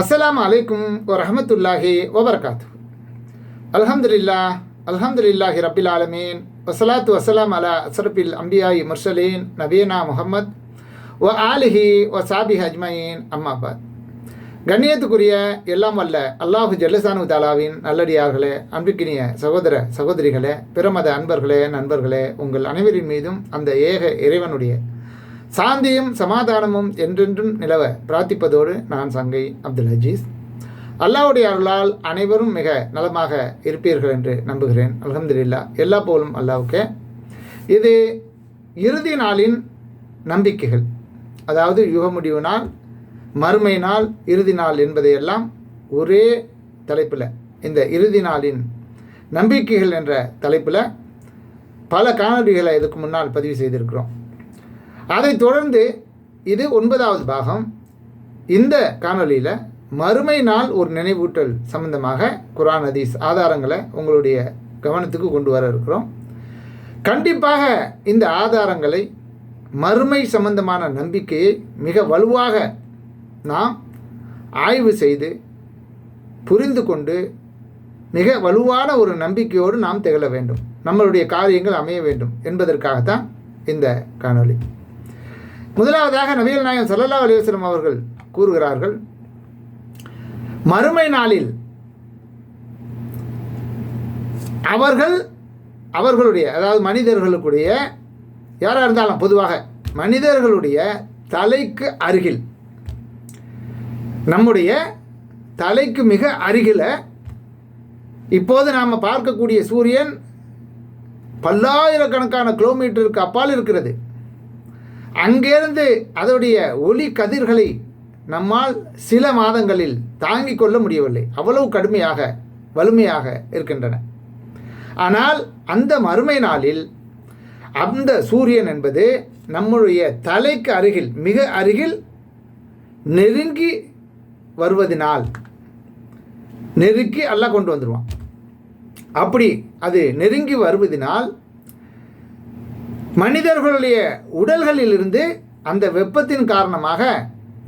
அஸ்லாம் அலைக்கும் வரஹமத்துல்லாஹி வபரகாத்து அல்ஹம்துலில்லா அல்ஹம்துலில்லாஹி ரபில் ஆலமீன். வசலாத்து வசலாம் அலா அசரபில் அம்பியாய் முர்சலீன் நபீனா முஹம்மத் வ ஆலிஹி வ சாபிஹ் அஜ்மயின். அம்மாபாத் கண்ணியத்துக்குரிய எல்லாம் வல்ல அல்லாஹு ஜல்லசானு தாலாவின் நல்லடியார்களே அன்புக்கினிய சகோதர சகோதரிகளே பிரமத அன்பர்களே நண்பர்களே உங்கள் அனைவரின் மீதும் அந்த ஏக இறைவனுடைய சாந்தியும் சமாதானமும் என்றென்றும் நிலவ பிரார்த்திப்பதோடு நான் சங்கை அப்துல் அஜீஸ். அல்லாஹ்வுடைய அருளால் அனைவரும் மிக நலமாக இருப்பீர்கள் என்று நம்புகிறேன். அலமதுல்லா எல்லா போலும் அல்லாவுக்கே. இது இறுதி நாளின் நம்பிக்கைகள். அதாவது யுக முடிவு நாள் மறுமை நாள் இறுதி நாள் என்பதையெல்லாம் ஒரே தலைப்பில் இந்த இறுதி நாளின் நம்பிக்கைகள் என்ற தலைப்பில் பல காணொலிகளை இதுக்கு முன்னால் பதிவு செய்திருக்கிறோம். அதைத் தொடர்ந்து இது ஒன்பதாவது பாகம். இந்த காணொலியில் மறுமை நாள் ஒரு நினைவூட்டல் சம்பந்தமாக குரான் ஹதீஸ் ஆதாரங்களை உங்களுடைய கவனத்துக்கு கொண்டு வர இருக்கிறோம். கண்டிப்பாக இந்த ஆதாரங்களை மறுமை சம்பந்தமான நம்பிக்கையை மிக வலுவாக நாம் ஆய்வு செய்து புரிந்து கொண்டு மிக வலுவான ஒரு நம்பிக்கையோடு நாம் திகழ வேண்டும். நம்மளுடைய காரியங்கள் அமைய வேண்டும் என்பதற்காகத்தான் இந்த காணொளி. முதலாவதாக நபிகள் நாயகம் சல்லல்லா அலிவசலம் அவர்கள் கூறுகிறார்கள் மறுமை நாளில் அவர்கள் அவர்களுடைய அதாவது மனிதர்களுக்குடைய யாராக இருந்தாலும் பொதுவாக மனிதர்களுடைய தலைக்கு அருகில் நம்முடைய தலைக்கு மிக அருகில் இப்போது நாம் பார்க்கக்கூடிய சூரியன் பல்லாயிரக்கணக்கான கிலோமீட்டருக்கு அப்பால் இருக்கிறது. அங்கேருந்து அதோடைய ஒளி கதிர்களை நம்மால் சில மாதங்களில் தாங்கிக் கொள்ள முடியவில்லை. அவ்வளவு கடுமையாக வலிமையாக இருக்கின்றன. ஆனால் அந்த மறுமை நாளில் அந்த சூரியன் என்பது நம்முடைய தலைக்கு அருகில் மிக அருகில் நெருங்கி வருவதனால் நெருக்கி அல்ல கொண்டு வந்துடுவான் அப்படி அது நெருங்கி வருவதனால் மனிதர்களுடைய உடல்களிலிருந்து அந்த வெப்பத்தின் காரணமாக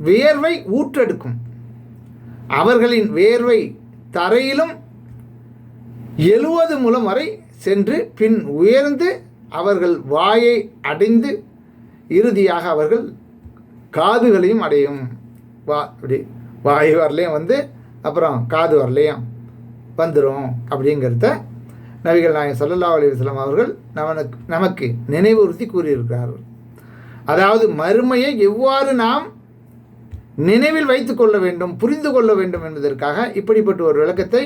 வியர்வை ஊற்றெடுக்கும். அவர்களின் வேர்வை தரையிலும் எழுவது மூலம் வரை சென்று பின் உயர்ந்து அவர்கள் வாயை அடைந்து இறுதியாக அவர்கள் காதுகளையும் அடையும். வா அப்படி வாய் வரலையும் வந்து அப்புறம் காது வரலையும் வந்துடும் அப்படிங்கிறத நபிகள் நாயகம் சல்லல்லா அலிவஸ்லாம் அவர்கள் நமக்கு நமக்கு நினைவுறுத்தி கூறியிருக்கிறார்கள். அதாவது மறுமையை எவ்வாறு நாம் நினைவில் வைத்து கொள்ள வேண்டும் புரிந்து கொள்ள வேண்டும் என்பதற்காக இப்படிப்பட்ட ஒரு விளக்கத்தை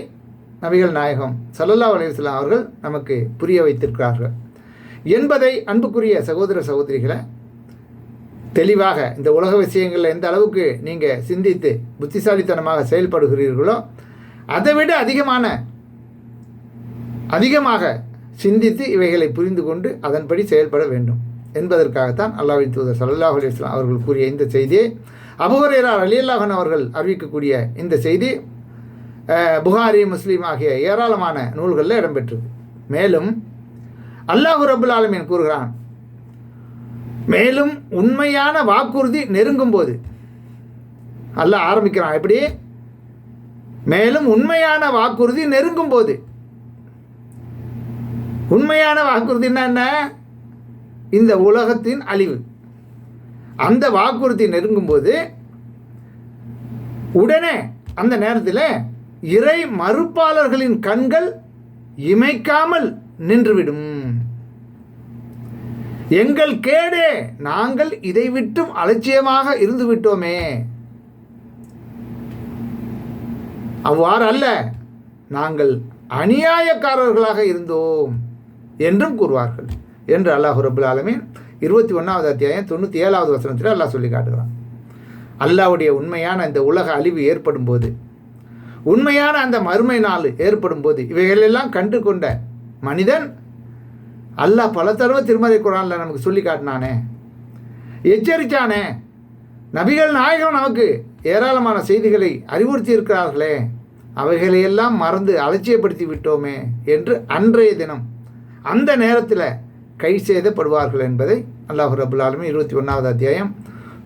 நபிகள் நாயகம் சல்லல்லா அலிவஸ்லாம் அவர்கள் நமக்கு புரிய வைத்திருக்கிறார்கள். என்பதை அன்புக்குரிய சகோதர சகோதரிகளை தெளிவாக இந்த உலக விஷயங்களில் எந்த அளவுக்கு நீங்கள் சிந்தித்து புத்திசாலித்தனமாக செயல்படுகிறீர்களோ அதை விட அதிகமான அதிகமாக சிந்தித்து இவைகளை புரிந்து கொண்டு அதன்படி செயல்பட வேண்டும். என்பதற்காகத்தான் அல்லாஹின் தூதர் சல்லாஹ் அலிஸ்லாம் அவர்கள் கூறிய இந்த செய்தியை. அபுஹரேரா அலியல்லாஹன் அவர்கள் அறிவிக்கக்கூடிய இந்த செய்தி புகாரி முஸ்லீம் ஆகிய ஏராளமான நூல்களில் இடம்பெற்றது. மேலும் அல்லாஹு ரபுல் ஆலமீன் கூறுகிறான் மேலும் உண்மையான வாக்குறுதி நெருங்கும் போது அல்லாஹ் ஆரம்பிக்கிறான். எப்படி? மேலும் உண்மையான வாக்குறுதி நெருங்கும் போது உண்மையான வாக்குறுதினா என்ன இந்த உலகத்தின் அழிவு. அந்த வாக்குறுதி நெருங்கும்போது உடனே அந்த நேரத்தில் இறை மறுப்பாளர்களின் கண்கள் இமைக்காமல் நின்றுவிடும். எங்கள் கேடே நாங்கள் இதை விட்டும் அலட்சியமாக இருந்து விட்டோமே. அவ்வாறு அல்ல நாங்கள் அநியாயக்காரர்களாக இருந்தோம். என்றும் கூறுவார்கள் என்று அல்லாஹு ரபுல் ஆலமீன் இருபத்தி ஒன்றாவது அத்தியாயம் தொண்ணூற்றி ஏழாவது வசனத்தில் அல்லாஹ் சொல்லி காட்டுகிறான். அல்லாவுடைய உண்மையான இந்த உலக அழிவு ஏற்படும் போது உண்மையான அந்த மறுமை நாள் ஏற்படும் போது இவைகளெல்லாம் கண்டு கொண்ட மனிதன் அல்லாஹ் பல தடவை திருமறை குரானில் நமக்கு சொல்லி காட்டினானே. எச்சரித்தானே நபிகள் நாயகம் நமக்கு ஏராளமான செய்திகளை அறிவுறுத்தி இருக்கிறார்களே அவைகளையெல்லாம் மறந்து அலட்சியப்படுத்தி விட்டோமே என்று அன்றைய தினம் அந்த நேரத்தில் கை செய்தப்படுவார்கள் என்பதை அல்லாஹு ரபுல் ஆலமி இருபத்தி ஒன்றாவது அத்தியாயம்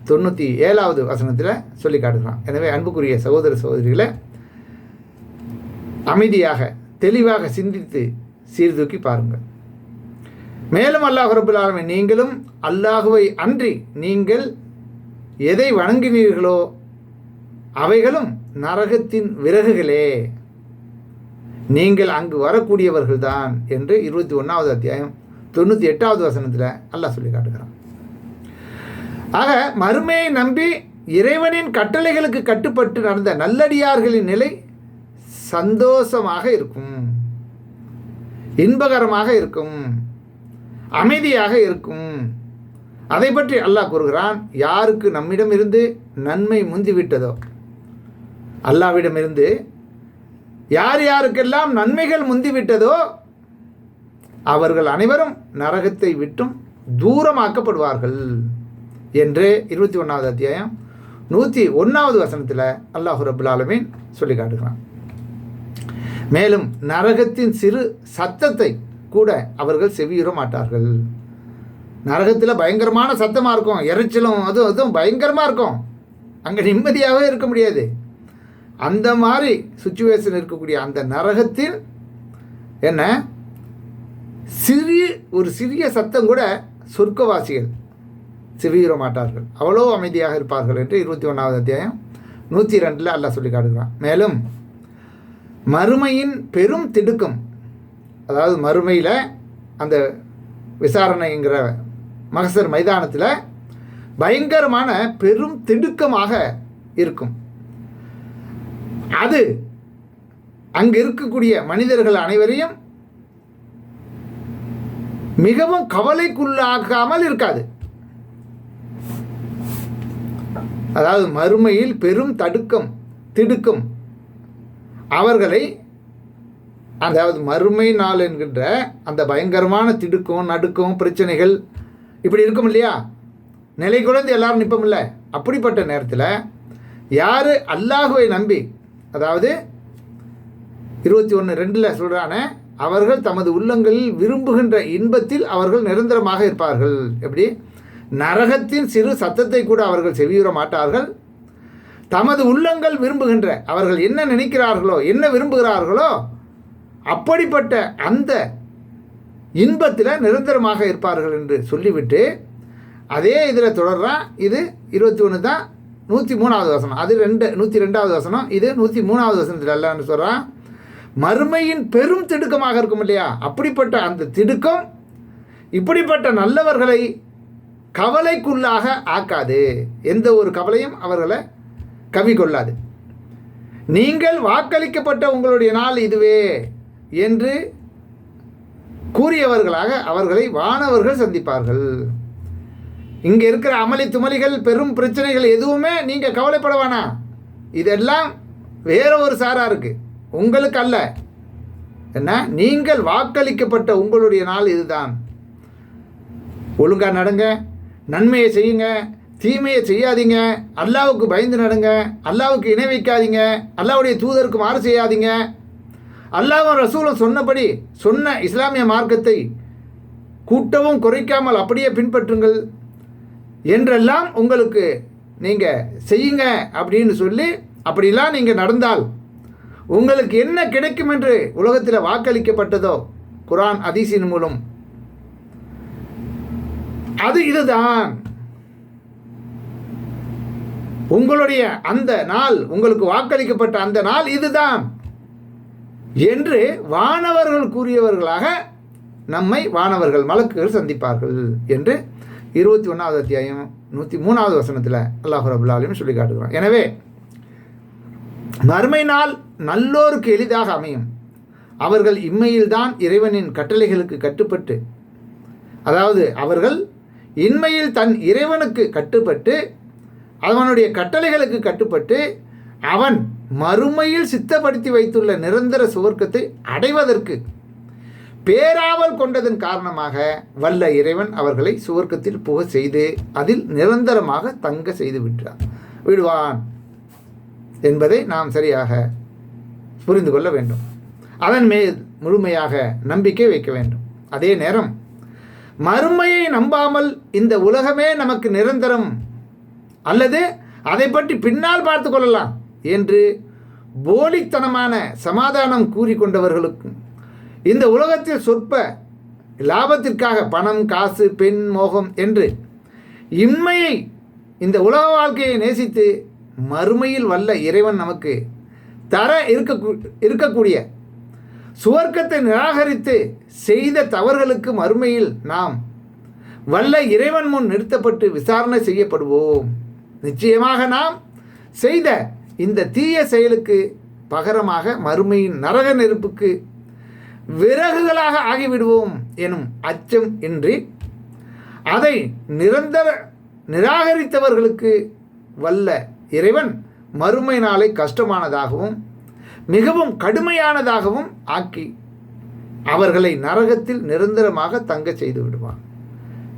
தொண்ணூற்றி ஏழாவது வசனத்தில் சொல்லி காட்டுகிறான். எனவே அன்புக்குரிய சகோதர சகோதரிகளை அமைதியாக தெளிவாக சிந்தித்து சீர்தூக்கி பாருங்கள். மேலும் அல்லாஹ் ரபுல் ஆலமீன் நீங்களும் அல்லாஹுவை அன்றி நீங்கள் எதை வணங்கினீர்களோ அவைகளும் நரகத்தின் விறகுகளே. நீங்கள் அங்கு வரக்கூடியவர்கள்தான் என்று இருபத்தி ஒன்றாவது அத்தியாயம் தொண்ணூற்றி எட்டாவது வசனத்தில் அல்லாஹ் சொல்லி காட்டுகிறான். ஆக மறுமையை நம்பி இறைவனின் கட்டளைகளுக்கு கட்டுப்பட்டு நடந்த நல்லடியார்களின் நிலை சந்தோஷமாக இருக்கும் இன்பகரமாக இருக்கும் அமைதியாக இருக்கும். அதை பற்றி அல்லாஹ் கூறுகிறான் யாருக்கு நம்மிடமிருந்து நன்மை முந்திவிட்டதோ அல்லாவிடமிருந்து யார் யாருக்கெல்லாம் நன்மைகள் முந்திவிட்டதோ அவர்கள் அனைவரும் நரகத்தை விட்டும் தூரமாக்கப்படுவார்கள். என்று இருபத்தி ஒன்றாவது அத்தியாயம் நூற்றி ஒன்றாவது வசனத்தில் அல்லாஹு ரபுல் ஆலமீன் சொல்லி காட்டுகிறான். மேலும் நரகத்தின் சிறு சத்தத்தை கூட அவர்கள் செவியுற மாட்டார்கள். நரகத்தில் பயங்கரமான சத்தமாக இருக்கும். இறைச்சலும் அதுவும் அதுவும் பயங்கரமாக இருக்கும். அங்கே நிம்மதியாகவே இருக்க முடியாது. அந்த மாதிரி சுச்சுவேஷன் இருக்கக்கூடிய அந்த நரகத்தில் என்ன? சிறிய ஒரு சிறிய சத்தம் கூட சொர்க்கவாசிகள் செவியுற மாட்டார்கள். அவ்வளோ அமைதியாக இருப்பார்கள் என்று இருபத்தி ஒன்றாவது அத்தியாயம் நூற்றி ரெண்டில் அல்லாஹ் சொல்லி காட்டுகிறான். மேலும் மறுமையின் பெரும் திடுக்கம் அதாவது மறுமையில் அந்த விசாரணைங்கிற மகசர் மைதானத்தில் பயங்கரமான பெரும் திடுக்கமாக இருக்கும். அது அங்கு இருக்கக்கூடிய மனிதர்கள் அனைவரையும் மிகவும் கவலைக்குள்ளாகாமல் இருக்காது. அதாவது மறுமையில் பெரும் தடுக்கம் திடுக்கம். அவர்களை அதாவது மறுமை நாள் என்கின்ற அந்த பயங்கரமான திடுக்கம் நடுக்கம் பிரச்சனைகள் இப்படி இருக்கும் இல்லையா? நிலை குழந்தை எல்லாரும் நிற்பமில்ல அப்படிப்பட்ட நேரத்தில் யார் அல்லாஹுவை நம்பி அதாவது இருபத்தி ஒன்று ரெண்டில் சொல்கிறான அவர்கள் தமது உள்ளங்களில் விரும்புகின்ற இன்பத்தில் அவர்கள் நிரந்தரமாக இருப்பார்கள். எப்படி? நரகத்தின் சிறு சத்தத்தை கூட அவர்கள் செவியுற மாட்டார்கள். தமது உள்ளங்கள் விரும்புகின்ற அவர்கள் என்ன நினைக்கிறார்களோ என்ன விரும்புகிறார்களோ அப்படிப்பட்ட அந்த இன்பத்தில் நிரந்தரமாக இருப்பார்கள் என்று சொல்லிவிட்டு அதே இதில் தொடர்றான். இது இருபத்தி ஒன்று தான் நூற்றி மூணாவது வசனம். அது ரெண்டு நூற்றி ரெண்டாவது வசனம். இது நூற்றி மூணாவது வசனத்தில் அல்லன்னு சொல்கிறான் மறுமையின் பெரும் திடுக்கமாக இருக்கும் இல்லையா? அப்படிப்பட்ட அந்த திடுக்கம் இப்படிப்பட்ட நல்லவர்களை கவலைக்குள்ளாக ஆக்காது. எந்த ஒரு கவலையும் அவர்களை கவி கொள்ளாது நீங்கள் வாக்களிக்கப்பட்ட உங்களுடைய நாள் இதுவே என்று கூறியவர்களாக அவர்களை வானவர்கள் சந்திப்பார்கள். இங்கே இருக்கிற அமளி துமளிகள் பெரும் பிரச்சனைகள் எதுவுமே நீங்கள் கவலைப்பட வேணாம். இதெல்லாம் வேற ஒரு சாராக இருக்குது உங்களுக்கு அல்ல. என்ன? நீங்கள் வாக்களிக்கப்பட்ட உங்களுடைய நாள் இதுதான். ஒழுங்காக நடங்க. நன்மையை செய்யுங்க. தீமையை செய்யாதீங்க. அல்லாவுக்கு பயந்து நடங்க. அல்லாவுக்கு இணை வைக்காதீங்க. அல்லாவுடைய தூதருக்கு மாறு செய்யாதீங்க. அல்லாவும் ரசூலும் சொன்னபடி சொன்ன இஸ்லாமிய மார்க்கத்தை கூட்டவும் குறைக்காமல் அப்படியே பின்பற்றுங்கள். என்றெல்லாம் உங்களுக்கு நீங்கள் செய்யுங்க அப்படின்னு சொல்லி அப்படிலாம் நீங்கள் நடந்தால் உங்களுக்கு என்ன கிடைக்கும் என்று உலகத்தில் வாக்களிக்கப்பட்டதோ குரான் அதிசின் மூலம். அது இதுதான். உங்களுடைய அந்த நாள் உங்களுக்கு வாக்களிக்கப்பட்ட அந்த நாள் இதுதான் என்று வானவர்கள் கூறியவர்களாக நம்மை வானவர்கள் மலக்குகள் சந்திப்பார்கள் என்று இருபத்தி ஒன்றாவது அத்தியாயம் நூற்றி மூணாவது வசனத்தில் அல்லாஹு ரபுல்லாலையும் சொல்லி காட்டுகிறான். எனவே மறுமை நாள் நல்லோருக்கு எளிதாக அமையும். அவர்கள் இம்மையில்தான் இறைவனின் கட்டளைகளுக்கு கட்டுப்பட்டு அதாவது அவர்கள் இன்மையில் தன் இறைவனுக்கு கட்டுப்பட்டு அவனுடைய கட்டளைகளுக்கு கட்டுப்பட்டு அவன் மறுமையில் சித்தப்படுத்தி வைத்துள்ள நிரந்தர சுவர்க்கத்தை அடைவதற்கு பேராவல் கொண்டதன் காரணமாக வல்ல இறைவன் அவர்களை சுவர்க்கத்தில் புக செய்து அதில் நிரந்தரமாக தங்க செய்து விட்டார். விடுவான் என்பதை நாம் சரியாக புரிந்து கொள்ள வேண்டும். அதன் மேல் முழுமையாக நம்பிக்கை வைக்க வேண்டும். அதே நேரம் மறுமையை நம்பாமல் இந்த உலகமே நமக்கு நிரந்தரம் அல்லது அதை பற்றி பின்னால் பார்த்து கொள்ளலாம் என்று போலித்தனமான சமாதானம் கூறிக்கொண்டவர்களுக்கும் இந்த உலகத்தில் சொற்ப லாபத்திற்காக பணம் காசு பெண் மோகம் என்று இன்மையை இந்த உலக வாழ்க்கையை நேசித்து மறுமையில் வல்ல இறைவன் நமக்கு தர இருக்க இருக்கக்கூடிய சுவர்க்கத்தை நிராகரித்து செய்த தவறுகளுக்கு மறுமையில் நாம் வல்ல இறைவன் முன் நிறுத்தப்பட்டு விசாரணை செய்யப்படுவோம். நிச்சயமாக நாம் செய்த இந்த தீய செயலுக்கு பகரமாக மறுமையின் நரக நெருப்புக்கு விறகுகளாக ஆகிவிடுவோம் எனும் அச்சம் இன்றி அதை நிரந்தர நிராகரித்தவர்களுக்கு வல்ல இறைவன் மறுமை நாளை கஷ்டமானதாகவும் மிகவும் கடுமையானதாகவும் ஆக்கி அவர்களை நரகத்தில் நிரந்தரமாக தங்க செய்து விடுவான்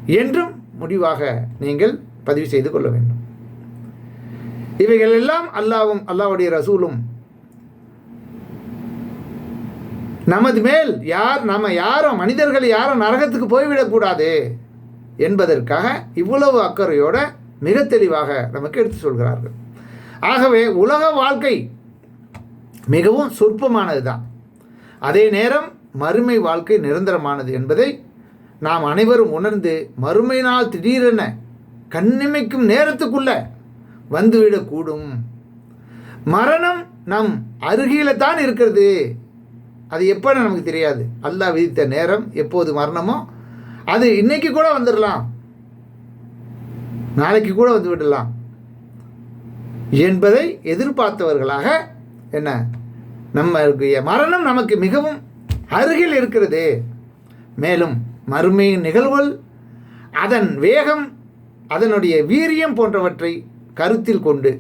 என்றும் முடிவாக நீங்கள் பதிவு செய்து கொள்ள வேண்டும். இவைகள் எல்லாம் அல்லாவும் அல்லாவுடைய ரசூலும் நமது மேல் யார் நம்ம யாரும் மனிதர்கள் யாரும் நரகத்துக்கு போய்விடக்கூடாது என்பதற்காக இவ்வளவு அக்கறையோட மிக தெளிவாக நமக்கு எடுத்து சொல்கிறார்கள். ஆகவே உலக வாழ்க்கை மிகவும் சொற்பமானது தான் அதே நேரம் மறுமை வாழ்க்கை நிரந்தரமானது என்பதை நாம் அனைவரும் உணர்ந்து மறுமை நாள் திடீரென கண்ணிமைக்கும் நேரத்துக்குள்ள வந்துவிடக்கூடும் மரணம் நம் அருகில தான் இருக்கிறது. அது எப்போ நமக்கு தெரியாது. அல்லாஹ் விதித்த நேரம் எப்போது மரணமோ அது இன்னைக்கு கூட வந்துடலாம் நாளைக்கு கூட வந்து விடலாம். என்பதை எதிர்பார்த்தவர்களாக என்ன? நம்மளுடைய மரணம் நமக்கு மிகவும் அருகில் இருக்கிறது. மேலும் மறுமையின் நிகழ்வுகள் அதன் வேகம் அதனுடைய வீரியம் போன்றவற்றை கருத்தில் கொண்டு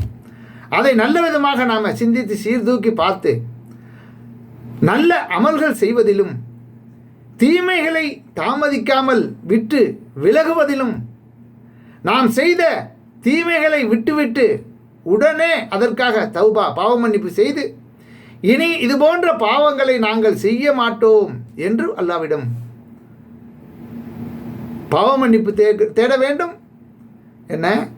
அதை நல்ல விதமாக நாம் சிந்தித்து சீர்தூக்கி பார்த்து நல்ல அமல்கள் செய்வதிலும் தீமைகளை தாமதிக்காமல் விட்டு விலகுவதிலும் நாம் செய்த தீமைகளை விட்டுவிட்டு உடனே அதற்காக தௌபா பாவ மன்னிப்பு செய்து இனி இது போன்ற பாவங்களை நாங்கள் செய்ய மாட்டோம் என்று அல்லாவிடம் பாவ மன்னிப்பு தேட வேண்டும். என்ன?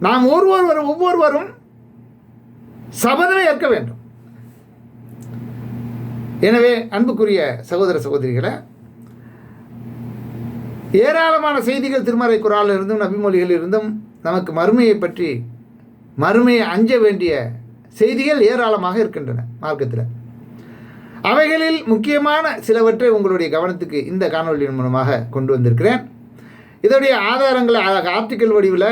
நாம் ஒருவரும் ஒவ்வொருவரும் சபதமே ஏற்க வேண்டும். எனவே அன்புக்குரிய சகோதர சகோதரிகளை ஏராளமான செய்திகள் திருமறை குரால் இருந்தும் நபிமொழிகள் இருந்தும் நமக்கு மறுமையை பற்றி மறுமையை அஞ்ச வேண்டிய செய்திகள் ஏராளமாக இருக்கின்றன மார்க்கத்தில். அவைகளில் முக்கியமான சிலவற்றை உங்களுடைய கவனத்துக்கு இந்த காணொலியின் மூலமாக கொண்டு வந்திருக்கிறேன். இதோடைய ஆதாரங்களை ஆர்டிக்கல் வடிவில்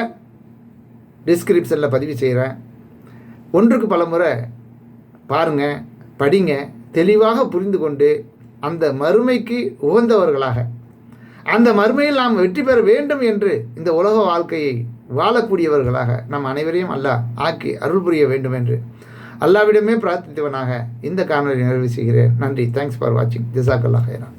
டிஸ்கிரிப்ஷனில் பதிவு செய்கிறேன் ஒன்றுக்கு பல முறை பாருங்கள் படிங்க தெளிவாக புரிந்து கொண்டு அந்த மறுமைக்கு உகந்தவர்களாக. அந்த மறுமையில் நாம் வெற்றி பெற வேண்டும் என்று இந்த உலக வாழ்க்கையை வாழக்கூடியவர்களாக நம் அனைவரையும் அல்லாஹ் ஆக்கி அருள் புரிய வேண்டும் என்று. அல்லாவிடமே பிரார்த்தித்தவனாக இந்த காணொலி நிறைவு செய்கிறேன். நன்றி. தேங்க்ஸ் ஃபார் வாட்சிங் ஜிசாக் அல்லா ஹைரான்